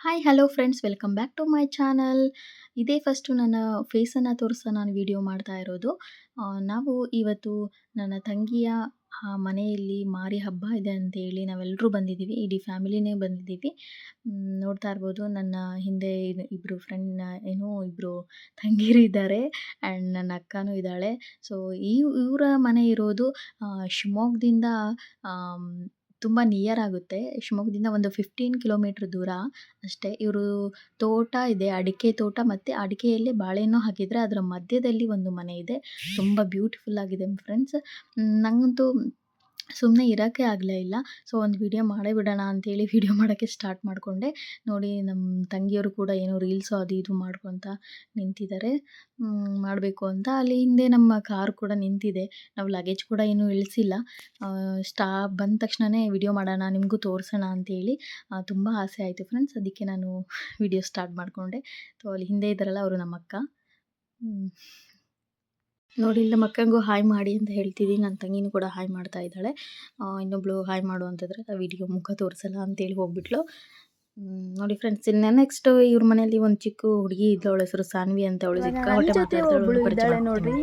Hi hello friends welcome back to my channel ಇದೇ first ನನ್ನ ಫೇಸನ್ನು ತೋರಿಸ ನಾನು ವಿಡಿಯೋ ಮಾಡ್ತಾ ಇರೋದು. ನಾವು ಇವತ್ತು ನನ್ನ ತಂಗಿಯ ಮನೆಯಲ್ಲಿ ಮಾರಿ ಹಬ್ಬ ಇದೆ ಅಂತೇಳಿ ನಾವೆಲ್ಲರೂ ಬಂದಿದ್ದೀವಿ. ಇಡೀ ಫ್ಯಾಮಿಲಿನೇ ಬಂದಿದ್ದೀವಿ. ನೋಡ್ತಾ ಇರ್ಬೋದು ನನ್ನ ಹಿಂದೆ ಇಬ್ಬರು ಫ್ರೆಂಡ್ನ ಫ್ರೆಂಡ್ ಏನೋ ಇಬ್ಬರು ತಂಗಿರು ಇದ್ದಾರೆ ಆ್ಯಂಡ್ ನನ್ನ ಅಕ್ಕನೂ ಇದ್ದಾಳೆ. ಸೊ ಈ, ಇವರ ಮನೆ ಇರೋದು ಶಿವಮೊಗ್ಗದಿಂದ ತುಂಬ ನಿಯರ್ ಆಗುತ್ತೆ. ಶಿವಮೊಗ್ಗದಿಂದ ಒಂದು ಫಿಫ್ಟೀನ್ ಕಿಲೋಮೀಟ್ರ್ ದೂರ ಅಷ್ಟೇ. ಇವರು ತೋಟ ಇದೆ, ಅಡಿಕೆ ತೋಟ ಮತ್ತು ಅಡಿಕೆಯಲ್ಲಿ ಬಾಳೆಹಣ್ಣು ಹಾಕಿದರೆ ಅದರ ಮಧ್ಯದಲ್ಲಿ ಒಂದು ಮನೆ ಇದೆ. ತುಂಬ ಬ್ಯೂಟಿಫುಲ್ ಆಗಿದೆ ಫ್ರೆಂಡ್ಸ್ ನನಗಂತೂ ಸುಮ್ಮನೆ ಇರೋಕ್ಕೆ ಆಗಲೇ ಇಲ್ಲ. ಸೊ, ಒಂದು ವಿಡಿಯೋ ಮಾಡೇ ಬಿಡೋಣ ಅಂತೇಳಿ ವಿಡಿಯೋ ಮಾಡೋಕ್ಕೆ ಸ್ಟಾರ್ಟ್ ಮಾಡಿಕೊಂಡೆ. ನೋಡಿ, ನಮ್ಮ ತಂಗಿಯವರು ಕೂಡ ಏನೋ ರೀಲ್ಸು ಅದು ಇದು ಮಾಡ್ಕೊತ ನಿಂತಿದ್ದಾರೆ. ಮಾಡಬೇಕು ಅಂತ. ಅಲ್ಲಿ ಹಿಂದೆ ನಮ್ಮ ಕಾರ್ ಕೂಡ ನಿಂತಿದೆ. ನಾವು ಲಗೇಜ್ ಕೂಡ ಏನೂ ಇಳಿಸಿಲ್ಲ. ಸ್ಟಾ ಬಂದ ತಕ್ಷಣವೇ ವಿಡಿಯೋ ಮಾಡೋಣ, ನಿಮಗೂ ತೋರಿಸೋಣ ಅಂತೇಳಿ ತುಂಬ ಆಸೆ ಆಯಿತು ಫ್ರೆಂಡ್ಸ್. ಅದಕ್ಕೆ ನಾನು ವಿಡಿಯೋ ಸ್ಟಾರ್ಟ್ ಮಾಡಿಕೊಂಡೆ. ಸೊ, ಅಲ್ಲಿ ಹಿಂದೆ ಇದ್ದಾರಲ್ಲ, ಅವರು ನಮ್ಮ ಅಕ್ಕ ಹ್ಮ್. ನೋಡಿ ಇಲ್ಲಿ ನಮ್ಮ ಅಕ್ಕಂಗೂ ಹಾಯ್ ಮಾಡಿ ಅಂತ ಹೇಳ್ತಿದ್ದೀನಿ ನನ್ನ ತಂಗಿನೂ ಕೂಡ ಹಾಯ್ ಮಾಡ್ತಾ ಇದ್ದಾಳೆ. ಇನ್ನೊಬ್ಳು ಹಾಯ್ ಮಾಡು ಅಂತಂದರೆ ಆ ವಿಡಿಯೋ ಮುಖ ತೋರಿಸಲ್ಲ ಅಂತೇಳಿ ಹೋಗ್ಬಿಟ್ಲು. ಹ್ಮ್, ನೋಡಿ ಫ್ರೆಂಡ್ಸ್ ಇನ್ನ ನೆಕ್ಸ್ಟ್ ಇವ್ರ ಮನೆಯಲ್ಲಿ ಒಂದು ಚಿಕ್ಕ ಹುಡುಗಿ ಇದ್ದವಳ ಅವಳ ಹೆಸರು ಸಾನ್ವಿ ಅಂತ ಅವಳು ಸಿಕ್ಕಾಪಟ್ಟೆ ಮಾತಾಡ್ತಾಳೆ. ನೋಡ್ರಿ.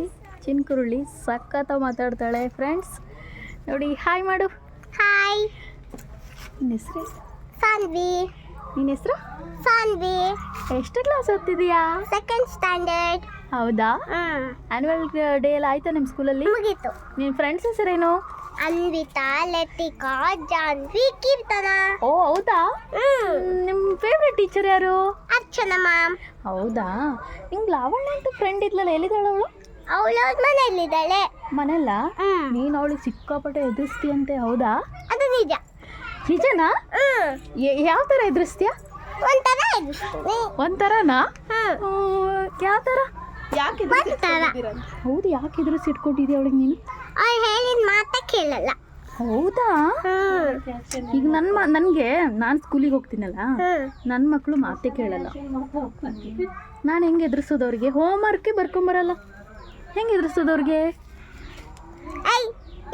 ಚಿನ್ಕುರುಳಿ ಸಖತ್ತ ಮಾತಾಡ್ತಾಳೆ ಫ್ರೆಂಡ್ಸ್ ನೋಡಿ ಹಾಯ್ ಮಾಡು. ಹಾಯ್. ನಿನ್ನ ಹೆಸರು? ಸಾನ್ವಿ. ನಿನ್ನ ಹೆಸರು? ಸಾನ್ವಿ. ಎಷ್ಟು ಕ್ಲಾಸ್ ಓದ್ತಿದೀಯಾ? ಸೆಕೆಂಡ್ ಸ್ಟ್ಯಾಂಡರ್ಡ್ ಹೌದಾ? ಆನ್ಯುವಲ್ ಡೇ ಎಲ್ಲ ಆಯ್ತಾ ನಿಮ್ಮ ಸ್ಕೂಲಲ್ಲಿ ಮುಗೀತು. ನಿಮ್ಮ ಫ್ರೆಂಡ್ಸ್ ಹೆಸರೇನು? ಅನ್ವಿತಾ ಲತಿಕಾ ಜಾನ್ವಿ ಕೀರ್ತನ ಓ ಹೌದಾ? ನಿಮ್ಮ ಫೇವ್ರೆಟ್ ಟೀಚರ್ ಯಾರು? ಅರ್ಚನಾ ಮ್ಯಾಮ್. ಹೌದಾ? ನಿಂಗೆ ಲಾವಣ್ಯ ಅಂತ ಫ್ರೆಂಡ್ ಇದ್ಲಲ್ಲ ಎಲ್ಲಿದ್ದಾಳೆ ಅವಳು? ಅವಳು ಮನೆಯಲ್ಲಿದ್ದಾಳೆ. ಮನೆಯಲ್ಲ? ಹ್ಮ್. ನೀನು ಅವಳಿಗೆ ಸಿಕ್ಕಾಪಟ್ಟೆ ಎದುರಿಸ್ತೀಯಂತೆ ಹೌದಾ? ಅದು ನಿಜ. ನಿಜನಾ? ಹ್ಮ್. ಯಾವ ಥರ ಎದುರಿಸ್ತೀಯ ಒಂಥರ ಎದುರಿಸ್ತೀನಿ ಒಂಥರನಾ? ಹ್ಮ್. ಯಾವ ಥರ ಯಾಕೆ ಹೌದು ಯಾಕೆ ಎದುರಿಸಿ ಇಟ್ಕೊಂಡಿದ್ಯಾ ಅವಳಿಗೆ ನೀನು? ಅವ್ಳು ಹೇಳಿದ ಮಾತ ಕೇಳಲ್ಲ. ಹೌದಾ? ಈಗ ನನ್ನ ಮ ನನಗೆ ನಾನು ಸ್ಕೂಲಿಗೆ ಹೋಗ್ತೀನಲ್ಲ? ನನ್ನ ಮಕ್ಕಳು ಮಾತೇ ಕೇಳಲ್ಲ. ನಾನು ಹೆಂಗೆ ಎದುರಿಸೋದು ಅವ್ರಿಗೆ ಹೋಮ್ವರ್ಕೇ ಬರ್ಕೊಂಬರಲ್ಲ. ಹೆಂಗೆ ಎದುರಿಸೋದು ಅವ್ರಿಗೆ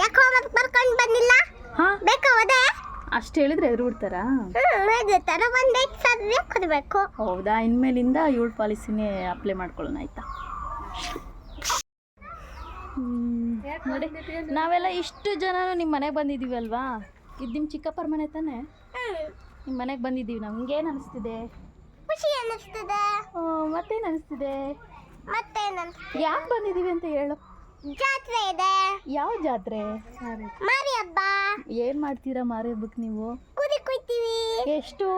ಯಾಕೆ ಹೋಮ್ವರ್ಕ್ ಬರ್ಕೊಂಡು ಬಂದಿಲ್ಲ? ಹಾಂ? ಬೇಕಾ ಅಷ್ಟು ಹೇಳಿದ್ರೆ ಎದುರು ತರ ಕೊಡಬೇಕು. ಹೌದಾ? ಇನ್ಮೇಲಿಂದ ಏಳ್ ಪಾಲಿಸಿನೇ ಅಪ್ಲೈ ಮಾಡ್ಕೊಳ್ಳೋಣ ಆಯ್ತಾ? ಹ್ಮ್, ನೋಡಿ ನಾವೆಲ್ಲ ಇಷ್ಟು ಜನನು ನಿಮ್ಮ ಮನೆಗೆ ಬಂದಿದ್ದೀವಿ ಅಲ್ವಾ? ಇದು ನಿಮ್ಮ ಚಿಕ್ಕಪ್ಪರ ಮನೆ ತಾನೇ? ನಿಮ್ಮ ಮನೆಗೆ ಬಂದಿದ್ದೀವಿ ನಮ್ಗೇನು ಅನಿಸ್ತಿದೆ? ಖುಷಿ ಅನ್ನಿಸ್ತದೆ ಮತ್ತೇನು ಅನಿಸ್ತಿದೆ? ಮತ್ತೇನ ಯಾಕೆ ಬಂದಿದ್ದೀವಿ ಅಂತ ಹೇಳು. ಜಾತ್ರೆ ಇದೆ. ಯಾವ ಜಾತ್ರೆ? ಮಾರಿ. ಹಬ್ಬ ಏನು ಮಾಡ್ತೀರಾ ಮಾರಿ ಹಬ್ಬಕ್ಕೆ ನೀವು? ಕುರಿ ಕುಯ್ತೀವಿ. ಎಷ್ಟು?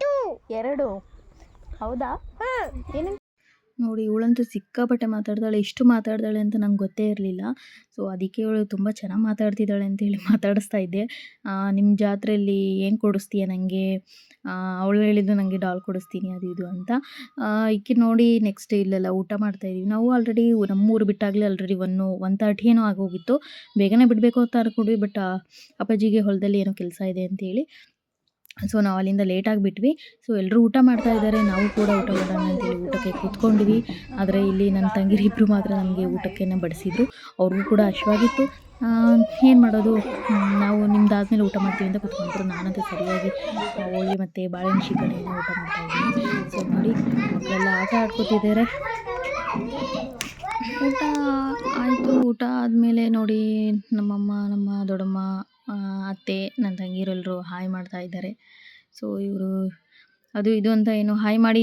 ಟೂ. ಎರಡು. ಹೌದಾ? ಏನೇನು ನೋಡಿ, ಇವಳಂತೂ ಸಿಕ್ಕಾಪಟ್ಟೆ ಮಾತಾಡ್ತಾಳೆ ಇಷ್ಟು ಮಾತಾಡ್ತಾಳೆ ಅಂತ ನಂಗೆ ಗೊತ್ತೇ ಇರಲಿಲ್ಲ. ಸೊ ಅದಕ್ಕೆ ಇವಳು ತುಂಬ ಚೆನ್ನಾಗಿ ಮಾತಾಡ್ತಿದ್ದಾಳೆ ಅಂತೇಳಿ ಮಾತಾಡಿಸ್ತಾ ಇದ್ದೆ. ನಿಮ್ಮ ಜಾತ್ರೆಯಲ್ಲಿ ಏನು ಕೊಡಿಸ್ತೀಯ ನನಗೆ ಅವಳು ಹೇಳಿದ್ದು ನನಗೆ ಡಾಲ್ ಕೊಡಿಸ್ತೀನಿ, ಅದು ಇದು ಅಂತ. ಈಕೆ ನೋಡಿ ನೆಕ್ಸ್ಟ್ ಇಲ್ಲೆಲ್ಲ ಊಟ ಮಾಡ್ತಾ ಇದೀವಿ ನಾವು ಆಲ್ರೆಡಿ ನಮ್ಮೂರು ಬಿಟ್ಟಾಗಲೇ ಆಲ್ರೆಡಿ ಒನ್ನು ಒನ್ ತರ್ಟಿ ಏನೋ ಆಗೋಗಿತ್ತು. ಬೇಗನೆ ಬಿಡಬೇಕು ಅಂತ ಅನ್ಕೊಂಡ್ವಿ ಬಟ್ ಅಪ್ಪಾಜಿಗೆ ಹೊಲದಲ್ಲಿ ಏನೋ ಕೆಲಸ ಇದೆ ಅಂತೇಳಿ ಸೊ ನಾವು ಅಲ್ಲಿಂದ ಲೇಟಾಗಿ ಬಿಟ್ವಿ ಸೊ ಎಲ್ಲರೂ ಊಟ ಮಾಡ್ತಾ ಇದ್ದಾರೆ ನಾವು ಕೂಡ ಊಟ ಮಾಡೋಣ ಅಂತೇಳಿ ಊಟಕ್ಕೆ ಕೂತ್ಕೊಂಡ್ವಿ ಆದರೆ ಇಲ್ಲಿ ನನ್ನ ತಂಗಿರಿಬ್ಬರು ಮಾತ್ರ ನಮಗೆ ಊಟಕ್ಕೆ ಬಡಿಸಿದ್ರು. ಅವ್ರಿಗೂ ಕೂಡ ಹಶ್ವಾಗಿತ್ತು. ಏನು ಮಾಡೋದು? ನಾವು ನಿಮ್ದಾದ್ಮೇಲೆ ಊಟ ಮಾಡ್ತೀವಿ ಅಂತ ಕೂತ್ಕೊಂಡ್ರು. ನಾನಂತೂ ಸರಿಯಾಗಿ ಹೋಳಿ ಮತ್ತು ಬಾಳೆಹಣ್ಣು ಶಿಕಡೆಯನ್ನು ಊಟ ಮಾಡ್ತಾ ಇದ್ದೀನಿ. ಸೊ ನೋಡಿ ಮಕ್ಕಳೆಲ್ಲ ಆಟ ಆಡ್ಕೊತಿದ್ದಾರೆ ಊಟ ಆಯಿತು. ಊಟ ಆದಮೇಲೆ ನೋಡಿ, ನಮ್ಮಮ್ಮ, ನಮ್ಮ ದೊಡ್ಡಮ್ಮ ಅತ್ತೆ ತಂಗಿರೆಲ್ಲರೂ ಹಾಯ್ ಮಾಡ್ತಾ ಇದ್ದಾರೆ. ಸೊ ಇವರು ಅದು ಇದು ಅಂತ ಏನು ಹಾಯ್ ಮಾಡಿ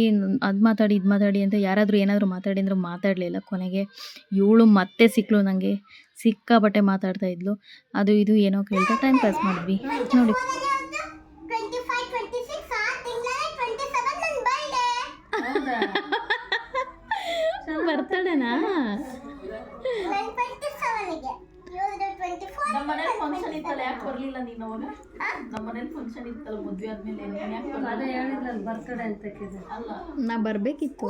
ಅದು ಮಾತಾಡಿ ಇದು ಮಾತಾಡಿ ಅಂತ ಯಾರಾದರೂ ಏನಾದರೂ ಮಾತಾಡಿ ಅಂದ್ರೆ ಮಾತಾಡಲಿಲ್ಲ. ಕೊನೆಗೆ ಇವಳು ಮತ್ತೆ ಸಿಕ್ಕಳು ನನಗೆ ಸಿಕ್ಕಾಪಟ್ಟೆ ಮಾತಾಡ್ತಾ ಇದ್ಲು. ಅದು ಇದು ಏನೋ ಕೇಳ್ತಾ ಟೈಮ್ ಪಾಸ್ ಮಾಡಿದ್ವಿ. ನೋಡಿ. ಟ್ವೆಂಟಿ ಫೈವ್ ಟ್ವೆಂಟಿ ಸಿಕ್ಸ್ ಆ ತಿಂಗಳ ಟ್ವೆಂಟಿ ಸೆವೆನ್ ನನ್ನ ಬರ್ಡೇ ಬರ್ತಡೇನಾ ನನ್ನ ಟ್ವೆಂಟಿ ಸೆವೆನ್ಗೆ ಇವ್ರದ್ದು ಟ್ವೆಂಟಿ ಫೋರ್ ನಮ್ಮ ಮನೇಲಿ ಫಂಕ್ಷನ್ ಇತ್ತಲ್ಲ ಯಾಕೆ ಬರಲಿಲ್ಲ ನೀನು ಅವಾಗ? ನಮ್ಮ ಮನೇಲಿ ಫಂಕ್ಷನ್ ಇತ್ತಲ್ಲ ಮದುವೆ ಆದ್ಮೇಲೆ. ನೀನು ಯಾಕೆ ಅದೇ ಹೇಳಿದ್ರಲ್ಲ ಬರ್ತಡೇ ಅಂತ ಅಲ್ಲ. ನಾ ಬರಬೇಕಿತ್ತು.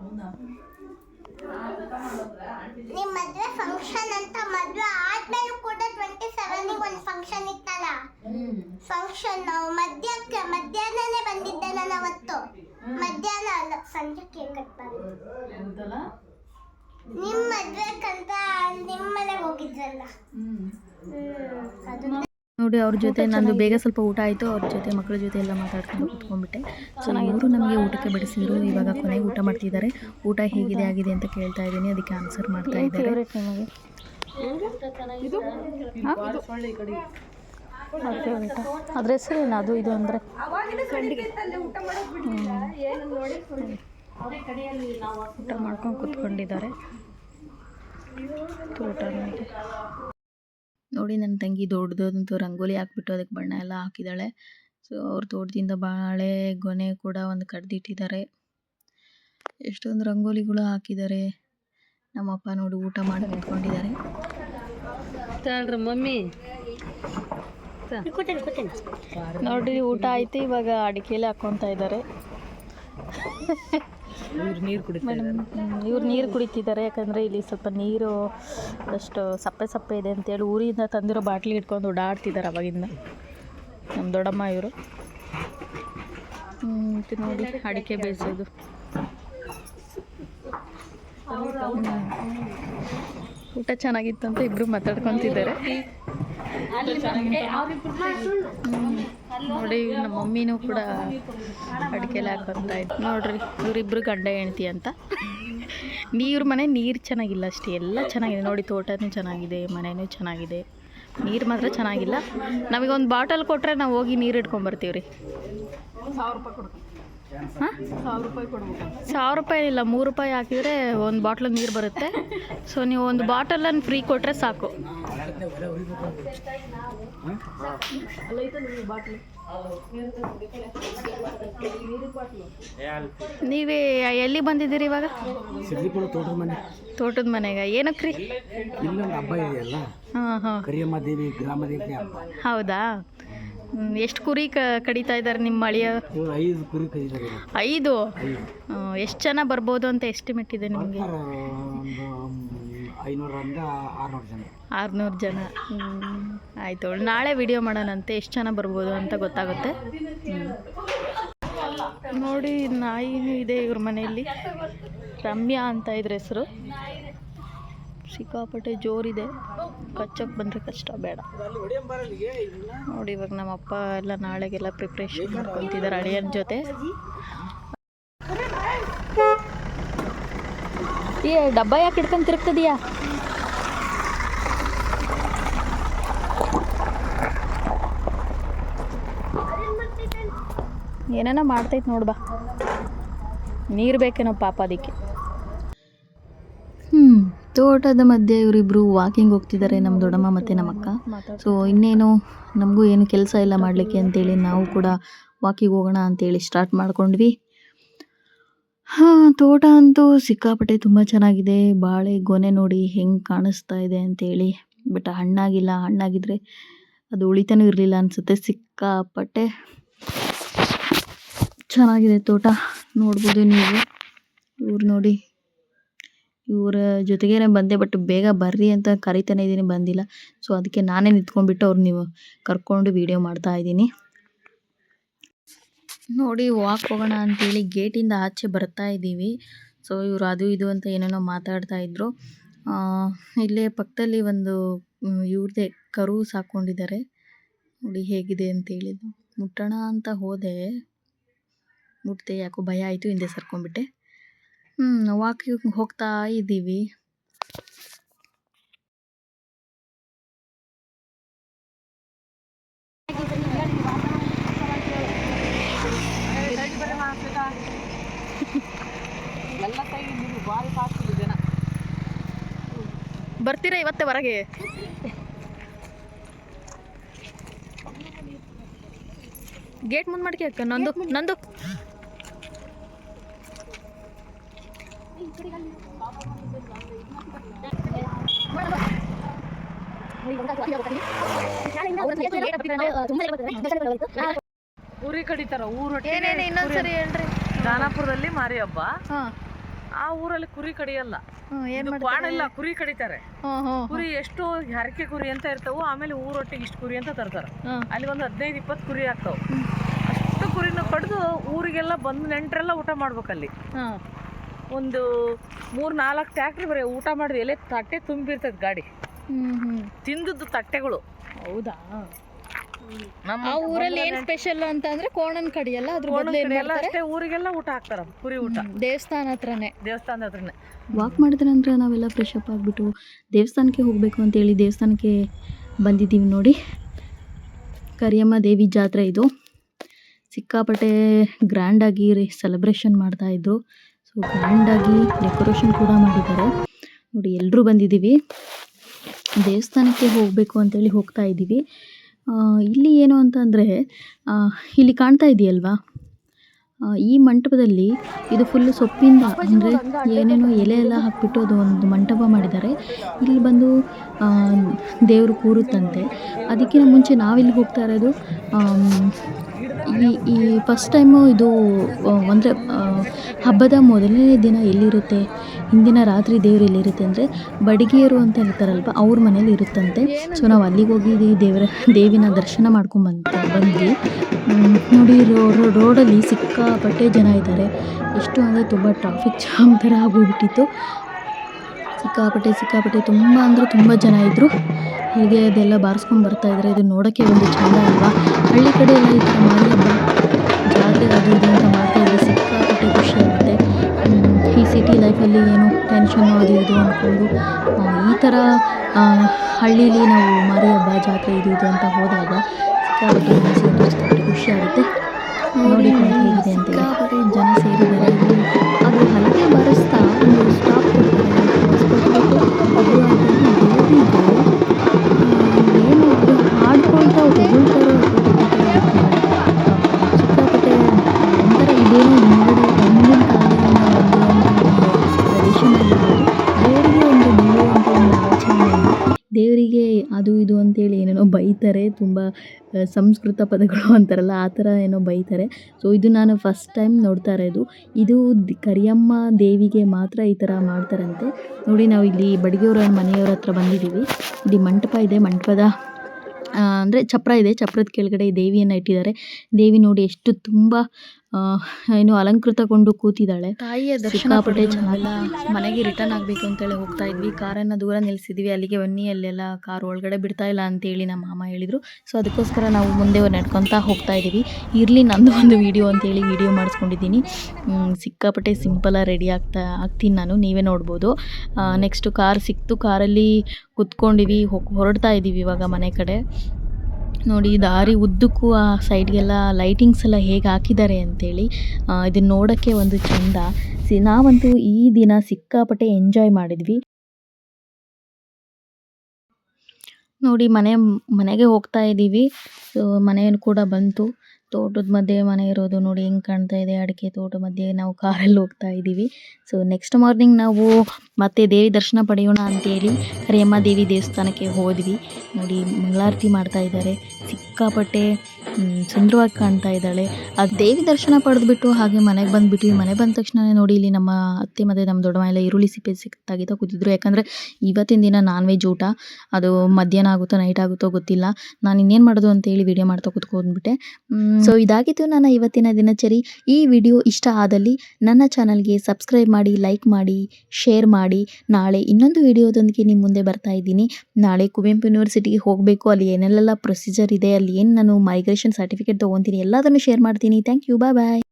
ಹೌದಾ? ನಿಮ್ಮ ಮದ್ವೆ ಫಂಕ್ಷನ್ ಅಂತ ಮದ್ವೆ ಆದ್ಮೇಲೂ ಕೂಡ ಟ್ವೆಂಟಿ ಸೆವೆನ್ಗೆ ಒಂದು ಫಂಕ್ಷನ್ ಇತ್ತಲ್ಲ? ಫಂಕ್ಷನ್ ಮಧ್ಯಾಹ್ನ ಮಧ್ಯಾಹ್ನನೇ ಬಂದಿದ್ದೆ ನಾನು ಅವತ್ತು. ಮಧ್ಯಾಹ್ನ ಅಲ್ಲ ಸಂಜೆ ಕೇಕ್ ಕಟ್ ಬಂದಿದ್ದು ನಿಮ್ಮ ಮದ್ವೆಕ್ಕಂತ ನಿಮ್ಮ ಮನೆಗೆ ಹೋಗಿದ್ರಲ್ಲ? ನೋಡಿ ಅವ್ರ ಜೊತೆ ನಂದು ಬೇಗ ಸ್ವಲ್ಪ ಊಟ ಆಯಿತು ಅವ್ರ ಜೊತೆ ಮಕ್ಕಳ ಜೊತೆ ಎಲ್ಲ ಮಾತಾಡ್ಕೊಂಡು ಕುತ್ಕೊಂಡ್ಬಿಟ್ಟೆ. ಸೊ ಇವರು ನಮಗೆ ಊಟಕ್ಕೆ ಬಡಿಸಿದ್ರು ಇವಾಗ ಕೊನೆಗೆ ಊಟ ಮಾಡ್ತಿದ್ದಾರೆ. ಊಟ ಹೇಗಿದೆ ಆಗಿದೆ ಅಂತ ಕೇಳ್ತಾ ಇದ್ದೀನಿ ಅದಕ್ಕೆ ಆನ್ಸರ್ ಮಾಡ್ತಾ ಇದ್ದಾರೆ. ಅದ್ರ ಹೆಸರು ಏನು ಅದು ಇದು ಅಂದರೆ? ಊಟ ಮಾಡ್ಕೊಂಡು ಕುತ್ಕೊಂಡಿದ್ದಾರೆ. ತೋಟ ನೋಡಿ ನನ್ನ ತಂಗಿ ದೊಡ್ಡದಂತೂ ರಂಗೋಲಿ ಹಾಕ್ಬಿಟ್ಟು ಅದಕ್ಕೆ ಬಣ್ಣ ಎಲ್ಲ ಹಾಕಿದ್ದಾಳೆ ಸೊ ಅವ್ರ ತೋಟದಿಂದ ಬಾಳೆ, ಗೊನೆ ಕೂಡ ಒಂದು ಕಡ್ದಿಟ್ಟಿದ್ದಾರೆ ಎಷ್ಟೊಂದು ರಂಗೋಲಿಗಳು ಹಾಕಿದ್ದಾರೆ ನಮ್ಮಪ್ಪ ನೋಡಿ ಊಟ ಮಾಡಿ ನಿಂತ್ಕೊಂಡಿದ್ದಾರೆ ಮಮ್ಮಿ. ನೋಡಿ ಊಟ ಆಯ್ತು. ಇವಾಗ ಅಡಿಕೆಲೆ ಹಾಕ್ಕೊತಾ ಇದ್ದಾರೆ ಮೇಡಮ್ ಇವ್ರು ನೀರು ಕುಡಿತಿದ್ದಾರೆ ಯಾಕಂದರೆ ಇಲ್ಲಿ ಸ್ವಲ್ಪ ನೀರು ಅಷ್ಟು ಸಪ್ಪೆ ಸಪ್ಪೆ ಇದೆ ಅಂತೇಳಿ ಊರಿಂದ ತಂದಿರೋ ಬಾಟ್ಲಿ ಇಟ್ಕೊಂಡು ಓಡಾಡ್ತಿದ್ದಾರೆ ಅವಾಗಿಂದ. ನಮ್ಮ ದೊಡ್ಡಮ್ಮ ಇವರು. ನೋಡಿ ಅಡಿಕೆ ಬೇಯಿಸೋದು. ಊಟ ಚೆನ್ನಾಗಿತ್ತು ಅಂತ ಇಬ್ಬರು ಮಾತಾಡ್ಕೊತಿದ್ದಾರೆ. ನೋಡಿ, ನಮ್ಮ ಮಮ್ಮಿನೂ ಕೂಡ ಅಡಿಕೆಲ್ಲ ಹಾಕೊಂತ ಇತ್ತು ನೋಡ್ರಿ, ಇವರಿಬ್ರು ಗಂಡ ಹೆಣ್ತಿ ಅಂತ. ನೀರು ಮನೆ ನೀರು ಚೆನ್ನಾಗಿಲ್ಲ ಅಷ್ಟೇ, ಎಲ್ಲ ಚೆನ್ನಾಗಿದೆ. ನೋಡಿ, ತೋಟನೂ ಚೆನ್ನಾಗಿದೆ ಮನೆಯೂ ಚೆನ್ನಾಗಿದೆ. ನೀರು ಮಾತ್ರ ಚೆನ್ನಾಗಿಲ್ಲ. ನಮಗೊಂದು ಬಾಟಲ್ ಕೊಟ್ಟರೆ ನಾವು ಹೋಗಿ ನೀರು ಇಟ್ಕೊಂಬರ್ತೀವಿ ರೀ ಹಾಂ ಸಾವಿರ ರೂಪಾಯಿ ಇಲ್ಲ ಮೂರು ರೂಪಾಯಿ ಹಾಕಿದರೆ ಒಂದು ಬಾಟ್ಲ್ ನೀರು ಬರುತ್ತೆ. ಸೊ ನೀವು ಒಂದು ಬಾಟಲನ್ನು ಫ್ರೀ ಕೊಟ್ಟರೆ ಸಾಕು. ನೀವೇ ಎಲ್ಲಿ ಬಂದಿದ್ದೀರಿ ಇವಾಗ? ತೋಟದ ಮನೆ. ತೋಟದ ಮನೆಗೆ. ಏನಕ್ಕೆ ರೀ? ಇಲ್ಲೊಂದು ಹಬ್ಬ ಇದೆಯಲ್ಲ? ಹಾಂ ಹಾಂ. ಹೌದಾ? ಎಷ್ಟು ಕುರಿ ಕ ಕಡಿತಾ ಇದ್ದಾರೆ ನಿಮ್ಮ ಮಳೆಯ ಇವ್ರು ಐದು ಕುರಿ. ಐದು? ಎಷ್ಟು ಜನ ಬರ್ಬೋದು ಅಂತ ಎಸ್ಟಿಮೇಟ್ ಇದೆ ನಿಮಗೆ? ಐನೂರರಿಂದ ಆರುನೂರು ಜನ. ಆರುನೂರು ಜನ. ಹ್ಮ್. ಆಯ್ತು ನಾಳೆ ವಿಡಿಯೋ ಮಾಡೋಣಂತೆ. ಎಷ್ಟು ಜನ ಬರ್ಬೋದು ಅಂತ ಗೊತ್ತಾಗುತ್ತೆ. ಹ್ಮ್. ನೋಡಿ ನಾಯಿನೂ ಇದೆ ಇವ್ರ ಮನೆಯಲ್ಲಿ. ರಮ್ಯಾ ಅಂತ ಇದ್ರ ಹೆಸರು. ಸಿಕ್ಕಾಪಟ್ಟೆ ಜೋರಿದೆ. ಕಚ್ಚಕ್ಕೆ ಬಂದರೆ ಕಷ್ಟ, ಬೇಡ. ನೋಡಿ ಇವಾಗ ನಮ್ಮ ಅಪ್ಪ ಎಲ್ಲ ನಾಳೆಗೆಲ್ಲ ಪ್ರಿಪ್ರೇಷನ್ ಮಾಡ್ಕೊತಿದ್ದಾರೆ ಅಳಿಯನ ಜೊತೆ. ಏ, ಡಬ್ಬ ಯಾಕೆ ಹಿಡ್ಕೊಂಡು ತಿರುಗ್ತದೀಯಾ? ಏನೇನೋ ಮಾಡ್ತೈತೆ ನೋಡ್ಬಾ ನೀರು ಬೇಕೇನೋ ಪಾಪ ಅದಕ್ಕೆ. ತೋಟದ ಮಧ್ಯೆ ಇವರಿಬ್ಬರು ವಾಕಿಂಗ್ ಹೋಗ್ತಿದ್ದಾರೆ ನಮ್ಮ ದೊಡ್ಡಮ್ಮ ಮತ್ತೆ ನಮ್ಮಕ್ಕ ಸೊ ಇನ್ನೇನು, ನಮಗೂ ಏನು ಕೆಲಸ ಇಲ್ಲ ಮಾಡಲಿಕ್ಕೆ ಅಂತೇಳಿ ನಾವು ಕೂಡ ವಾಕಿಂಗ್ ಹೋಗೋಣ ಅಂತೇಳಿ ಸ್ಟಾರ್ಟ್ ಮಾಡ್ಕೊಂಡ್ವಿ. ಹಾಂ, ತೋಟ ಅಂತೂ ಸಿಕ್ಕಾಪಟ್ಟೆ ತುಂಬ ಚೆನ್ನಾಗಿದೆ. ಬಾಳೆ ಗೊನೆ ನೋಡಿ ಹೆಂಗೆ ಕಾಣಿಸ್ತಾ ಇದೆ ಅಂತೇಳಿ. ಬಟ್ ಹಣ್ಣಾಗಿಲ್ಲ, ಹಣ್ಣಾಗಿದ್ರೆ ಅದು ಉಳಿತಾನೂ ಇರಲಿಲ್ಲ ಅನಿಸುತ್ತೆ. ಸಿಕ್ಕಾಪಟ್ಟೆ ಚೆನ್ನಾಗಿದೆ ತೋಟ. ನೋಡ್ಬೋದು ನೀವು. ಇವ್ರು ನೋಡಿ ಇವರ ಜೊತೆಗೇನೆ ಬಂದೆ ಬಟ್ ಬೇಗ ಬರ್ರಿ ಅಂತ ಕರಿತಾನೆ ಇದ್ದೀನಿ, ಬಂದಿಲ್ಲ. ಸೊ ಅದಕ್ಕೆ ನಾನೇ ನಿಂತ್ಕೊಂಡ್ಬಿಟ್ಟು ಅವ್ರು ನೀವು ಕರ್ಕೊಂಡು ವೀಡಿಯೋ ಮಾಡ್ತಾ ಇದ್ದೀನಿ. ನೋಡಿ ವಾಕ್ ಹೋಗೋಣ ಅಂತೇಳಿ ಗೇಟಿಂದ ಆಚೆ ಬರ್ತಾ ಇದ್ದೀವಿ. ಸೊ ಇವರು ಅದು ಇದು ಅಂತ ಏನೇನೋ ಮಾತಾಡ್ತಾ ಇದ್ರು. ಇಲ್ಲೇ ಪಕ್ಕದಲ್ಲಿ ಒಂದು ಇವ್ರದೇ ಕರು ಸಾಕೊಂಡಿದ್ದಾರೆ. ನೋಡಿ ಹೇಗಿದೆ ಅಂತೇಳಿ ಮುಟ್ಟೋಣ ಅಂತ ಹೋದೆ. ಮುಟ್ಟಿದೆ ಯಾಕೋ ಭಯ ಆಯಿತು ಹಿಂದೆ ಸರ್ಕೊಂಡ್ಬಿಟ್ಟೆ. ಹ್ಞೂ ವಾಕಿಂಗ್ ಹೋಗ್ತಾ ಇದ್ದೀವಿ. ಬರ್ತೀರಾ ಇವತ್ತೇ ಹೊರಗೆ? ಗೇಟ್ ಮುಂದೆ ಮಾಡ್ಕೆ ಅಕ್ಕ ನಂದು ನಂದು ಕುರಿ ಕಡಿತಾರ ಊರೊಟ್ಟಿಗೆ ಇನ್ನೊಂದ್ಸರಿ ಹೇಳ್ರಿ? ದಾನಾಪುರದಲ್ಲಿ ಮಾರಿ ಹಬ್ಬ ಆ ಊರಲ್ಲಿ ಕುರಿ ಕಡಿಯಲ್ಲ. ಇಲ್ಲ ಕುರಿ ಕಡಿತಾರೆ. ಕುರಿ ಎಷ್ಟು ಹರಕೆ ಕುರಿ ಅಂತ ಇರ್ತಾವು ಆಮೇಲೆ ಊರೊಟ್ಟಿಗೆ ಇಷ್ಟು ಕುರಿ ಅಂತ ತರ್ತಾರ. ಅಲ್ಲಿ ಒಂದು ಹದಿನೈದು ಇಪ್ಪತ್ತು ಕುರಿ ಆಗ್ತಾವ. ಅಷ್ಟು ಕುರಿನ ಕಡ್ದು ಊರಿಗೆಲ್ಲ ಬಂದು ನೆಂಟರೆಲ್ಲ ಊಟ ಮಾಡ್ಬೇಕಲ್ಲಿ. ಒಂದು ಮೂರು ನಾಲ್ಕು ಟ್ಯಾಕ್ಟ್ರಿ ಬರೀ ಊಟ ಮಾಡಿದ್ರೆ ಎಲೆ ತಟ್ಟೆ ತುಂಬಿರ್ತದೆ ಗಾಡಿ. ಹ್ಞೂ ಹ್ಞೂ ತಿಂದದ್ದು ತಟ್ಟೆಗಳು. ಹೌದಾ? ನಮ್ಮ ಊರಲ್ಲಿ ಏನ್ ಸ್ಪೆಷಲ್ ಅಂತ ಅಂದ್ರೆ ಕೋಣನ್ ಅದ್ರ ಬದಲು ಏನು ಕಡೆ ಎಲ್ಲ ಮಾಡ್ತಾರೆ. ಅಷ್ಟೇ ಊರಿಗೆಲ್ಲ ಊಟ ಹಾಕ್ತಾರ ಪುರಿ ಊಟ. ದೇವಸ್ಥಾನ ಹತ್ರನೇ. ದೇವಸ್ಥಾನದ ಹತ್ರನೇ. ವಾಕ್ ಮಾಡಿದ ನಂತರ ನಾವೆಲ್ಲ ಫ್ರೆಶ್ ಅಪ್ ಆಗಿಬಿಟ್ಟು ದೇವಸ್ಥಾನಕ್ಕೆ ಹೋಗಬೇಕು ಅಂತೇಳಿ ದೇವಸ್ಥಾನಕ್ಕೆ ಬಂದಿದ್ದೀವಿ ನೋಡಿ. ಕರಿಯಮ್ಮ ದೇವಿ ಜಾತ್ರೆ ಇದು. ಸಿಕ್ಕಾಪಟ್ಟೆ ಗ್ರ್ಯಾಂಡಾಗಿ ಸೆಲೆಬ್ರೇಷನ್ ಮಾಡ್ತಾಯಿದ್ರು ಸೊ ಗ್ರ್ಯಾಂಡಾಗಿ ಡೆಕೋರೇಷನ್ ಕೂಡ ಮಾಡಿದ್ದಾರೆ. ನೋಡಿ ಎಲ್ಲರೂ ಬಂದಿದ್ದೀವಿ. ದೇವಸ್ಥಾನಕ್ಕೆ ಹೋಗಬೇಕು ಅಂತೇಳಿ ಹೋಗ್ತಾ ಇದ್ದೀವಿ. ಇಲ್ಲಿ ಏನು ಅಂತಂದರೆ ಇಲ್ಲಿ ಕಾಣ್ತಾ ಇದೆಯಲ್ವಾ? ಈ ಮಂಟಪದಲ್ಲಿ ಇದು ಫುಲ್ಲು ಸೊಪ್ಪಿಂದ ಅಂದರೆ ಏನೇನೋ ಎಲೆ ಎಲ್ಲ ಹಾಕ್ಬಿಟ್ಟು ಅದು ಒಂದು ಮಂಟಪ ಮಾಡಿದ್ದಾರೆ. ಇಲ್ಲಿ ಬಂದು ದೇವರು ಕೂರುತ್ತಂತೆ. ಅದಕ್ಕಿಂತ ಮುಂಚೆ ನಾವಿಲ್ಲಿ ಹೋಗ್ತಾ ಇರೋದು ಈ ಫಸ್ಟ್ ಟೈಮು ಇದು ಅಂದರೆ ಹಬ್ಬದ ಮೊದಲನೇ ದಿನ ಎಲ್ಲಿರುತ್ತೆ? ಹಿಂದಿನ ರಾತ್ರಿ ದೇವರು ಎಲ್ಲಿರುತ್ತೆ ಅಂದರೆ ಬಡಿಗೆಯರು ಅಂತ ಹೇಳ್ತಾರಲ್ವ, ಅವ್ರ ಮನೇಲಿ ಇರುತ್ತಂತೆ. ಸೊ ನಾವು ಅಲ್ಲಿಗೆ ಹೋಗಿ ದೇವರ, ದೇವಿನ ದರ್ಶನ ಮಾಡ್ಕೊಂಬಂತ ಬಂದ್ವಿ. ನೋಡಿ ರೋಡಲ್ಲಿ ಸಿಕ್ಕಾಪಟ್ಟೆ ಜನ ಇದ್ದಾರೆ. ಎಷ್ಟು ಅಂದರೆ ತುಂಬ ಟ್ರಾಫಿಕ್ ಜಾಮ್ ಥರ ಆಗೋಗ್ಬಿಟ್ಟಿತ್ತು. ಸಿಕ್ಕಾಪಟ್ಟೆ ಸಿಕ್ಕಾಪಟ್ಟೆ ತುಂಬ ಅಂದರೆ ತುಂಬ ಜನ ಇದ್ದರು ಹೀಗೆ ಅದೆಲ್ಲ ಬಾರಿಸ್ಕೊಂಡು ಬರ್ತಾ ಇದ್ದಾರೆ ಇದು ನೋಡೋಕ್ಕೆ ಒಂದು ಚಂದ ಅಲ್ವಾ? ಹಳ್ಳಿ ಕಡೆ ಎಲ್ಲ ಈ ಥರ ಮಾರಿ ಹಬ್ಬ ಜಾತ್ರೆ ಅದು ಇದು ಅಂತ ಮಾಡ್ತಾ ಇದ್ರೆ ಸಿಕ್ಕಾಪಟ್ಟೆ ಖುಷಿ ಆಗುತ್ತೆ. ಈ ಸಿಟಿ ಲೈಫಲ್ಲಿ ಏನು ಟೆನ್ಷನ್ ಅದು ಇದು ಅಂದ್ಕೊಂಡು ಈ ಥರ ಹಳ್ಳೀಲಿ ನಾವು ಮಾರಿ ಹಬ್ಬ ಜಾತ್ರೆ ಇದು ಇದು ಅಂತ ಹೋದಾಗ ಸಿಕ್ಕಾಪಟ್ಟೆ ಸಿಕ್ಕಾಪಟ್ಟೆ ಖುಷಿ ಆಗುತ್ತೆ. ನೋಡಿಕೊಂಡು ಹೇಗಿದೆ ಅಂತ ಜನ ಸೇರಿದ್ದಾರೆ. ಅದು ಹಲಗೆ ಬರೆಸ್ತಾ ಬೈತಾರೆ ತುಂಬ ಸಂಸ್ಕೃತ ಪದಗಳು ಅಂತಾರಲ್ಲ, ಆ ಥರ ಏನೋ ಬೈತಾರೆ. ಸೊ ಇದು ನಾನು ಫಸ್ಟ್ ಟೈಮ್ ನೋಡ್ತಾ ಇರೋದು. ಇದು ಕರಿಯಮ್ಮ ದೇವಿಗೆ ಮಾತ್ರ ಈ ಥರ ಮಾಡ್ತಾರಂತೆ. ನೋಡಿ, ನಾವು ಇಲ್ಲಿ ಬಡಿಗೆಯವರ ಮನೆಯವ್ರ ಹತ್ರ ಬಂದಿದ್ದೀವಿ. ಇಲ್ಲಿ ಮಂಟಪ ಇದೆ, ಮಂಟಪದ ಅಂದರೆ ಚಪ್ರ ಇದೆ. ಚಪ್ರದ ಕೆಳಗಡೆ ದೇವಿಯನ್ನು ಇಟ್ಟಿದ್ದಾರೆ. ದೇವಿ ನೋಡಿ ಎಷ್ಟು ತುಂಬ ಏನು ಅಲಂಕೃತಗೊಂಡು ಕೂತಿದ್ದಾಳೆ. ತಾಯಿಯ ದರ್ಶನ ಸಿಕ್ಕಾಪಟ್ಟೆ ಚೆನ್ನಾಗಿಲ್ಲ ಚೆನ್ನಾಗಿ ಮನೆಗೆ ರಿಟರ್ನ್ ಆಗಬೇಕು ಅಂತೇಳಿ ಹೋಗ್ತಾ ಇದ್ವಿ. ಕಾರನ್ನು ದೂರ ನಿಲ್ಸಿದ್ವಿ. ಅಲ್ಲಿಗೆ ಬನ್ನಿ ಅಲ್ಲೆಲ್ಲ ಕಾರ್ ಒಳಗಡೆ ಬಿಡ್ತಾ ಇಲ್ಲ ಅಂತೇಳಿ ನಮ್ಮ ಮಾಮ ಹೇಳಿದರು. ಸೊ ಅದಕ್ಕೋಸ್ಕರ ನಾವು ಮುಂದೆ ನಡ್ಕೊತಾ ಹೋಗ್ತಾ ಇದ್ದೀವಿ. ಇರಲಿ ನಂದು ಒಂದು ವಿಡಿಯೋ ಅಂತೇಳಿ ವಿಡಿಯೋ ಮಾಡಿಸ್ಕೊಂಡಿದ್ದೀನಿ. ಸಿಕ್ಕಾಪಟ್ಟೆ ಸಿಂಪಲಾಗಿ ರೆಡಿ ಆಗ್ತಾ ಆಗ್ತೀನಿ ನಾನು. ನೀವೇ ನೋಡ್ಬೋದು. ನೆಕ್ಸ್ಟು ಕಾರ್ ಸಿಕ್ತು. ಕಾರಲ್ಲಿ ಕುತ್ಕೊಂಡಿವಿ ಹೊರಡ್ತಾ ಇದ್ದೀವಿ ಇವಾಗ ಮನೆ ಕಡೆ. ನೋಡಿ, ದಾರಿ ಉದ್ದಕ್ಕೂ ಆ ಸೈಡ್ಗೆಲ್ಲ ಲೈಟಿಂಗ್ಸ್ ಎಲ್ಲ ಹೇಗೆ ಹಾಕಿದ್ದಾರೆ ಅಂತೇಳಿ ಇದನ್ನು ನೋಡೋಕ್ಕೆ ಒಂದು ಚಂದ. ಸಿ, ನಾವಂತೂ ಈ ದಿನ ಸಿಕ್ಕಾಪಟ್ಟೆ ಎಂಜಾಯ್ ಮಾಡಿದ್ವಿ. ನೋಡಿ, ಮನೆ, ಮನೆಗೆ ಹೋಗ್ತಾ ಇದ್ದೀವಿ ಮನೆಯನ್ನು ಕೂಡ ಬಂತು. ತೋಟದ ಮಧ್ಯೆ ಮನೆ ಇರೋದು ನೋಡಿ ಹೆಂಗೆ ಕಾಣ್ತಾ ಇದೆ. ಅಡಿಕೆ ತೋಟ ಮಧ್ಯೆ ನಾವು ಕಾರಲ್ಲಿ ಹೋಗ್ತಾ ಇದ್ದೀವಿ. ಸೊ ನೆಕ್ಸ್ಟ್ ಮಾರ್ನಿಂಗ್ ನಾವು ಮತ್ತೆ ದೇವಿ ದರ್ಶನ ಪಡೆಯೋಣ ಅಂತೇಳಿ ಕರಿಯಮ್ಮ ದೇವಿ ದೇವಸ್ಥಾನಕ್ಕೆ ಹೋದ್ವಿ. ನೋಡಿ ಮಂಗಳಾರತಿ ಮಾಡ್ತಾ ಇದ್ದಾರೆ. ಸಿಕ್ಕಾಪಟ್ಟೆ ಸುಂದರವಾಗಿ ಕಾಣ್ತಾ ಇದ್ದಾಳೆ. ಆ ದೇವಿ ದರ್ಶನ ಪಡೆದ್ಬಿಟ್ಟು ಹಾಗೆ ಮನೆಗೆ ಬಂದ್ಬಿಟ್ಟು ಮನೆ ಬಂದ ತಕ್ಷಣ ನೋಡಿ ಇಲ್ಲಿ ನಮ್ಮ ಅತ್ತೆ ಮತ್ತೆ ನಮ್ಮ ದೊಡ್ಡಮ್ಮ ಎಲ್ಲ ಈರುಳ್ಳಿ ಸಿಪ್ಪೆ ಸಿಕ್ ತೆಗಿತಾ ಕೂತಿದ್ರು ಯಾಕಂದರೆ ಇವತ್ತಿನ ದಿನ ನಾನ್ ವೆಜ್ ಊಟ. ಅದು ಮಧ್ಯಾಹ್ನ ಆಗುತ್ತೋ ನೈಟ್ ಆಗುತ್ತೋ ಗೊತ್ತಿಲ್ಲ. ನಾನು ಇನ್ನೇನು ಮಾಡೋದು ಅಂತೇಳಿ ವಿಡಿಯೋ ಮಾಡ್ತಾ ಕೂತ್ಕೊಂಡ್ಬಿಟ್ಟೆ. ಸೊ ಇದಾಗಿತ್ತು ನನ್ನ ಇವತ್ತಿನ ದಿನಚರಿ. ಈ ವಿಡಿಯೋ ಇಷ್ಟ ಆದಲ್ಲಿ ನನ್ನ ಚಾನಲ್ಗೆ ಸಬ್ಸ್ಕ್ರೈಬ್ ಮಾಡಿ, ಲೈಕ್ ಮಾಡಿ, ಶೇರ್ ಮಾಡಿ. ನಾಳೆ ಇನ್ನೊಂದು ವಿಡಿಯೋದೊಂದಿಗೆ ನಿಮ್ಮ ಮುಂದೆ ಬರ್ತಾ ಇದ್ದೀನಿ. ನಾಳೆ ಕುವೆಂಪು ಯೂನಿವರ್ಸಿಟಿಗೆ ಹೋಗಬೇಕು. ಅಲ್ಲಿ ಏನೆಲ್ಲ ಪ್ರೊಸೀಜರ್ ಇದೆ, ಅಲ್ಲಿ ಏನು ನಾನು ಮೈಗ್ರೇಷನ್ ಸರ್ಟಿಫಿಕೇಟ್ ತೊಗೊತೀನಿ ಎಲ್ಲದನ್ನು ಶೇರ್ ಮಾಡ್ತೀನಿ. Thank you bye bye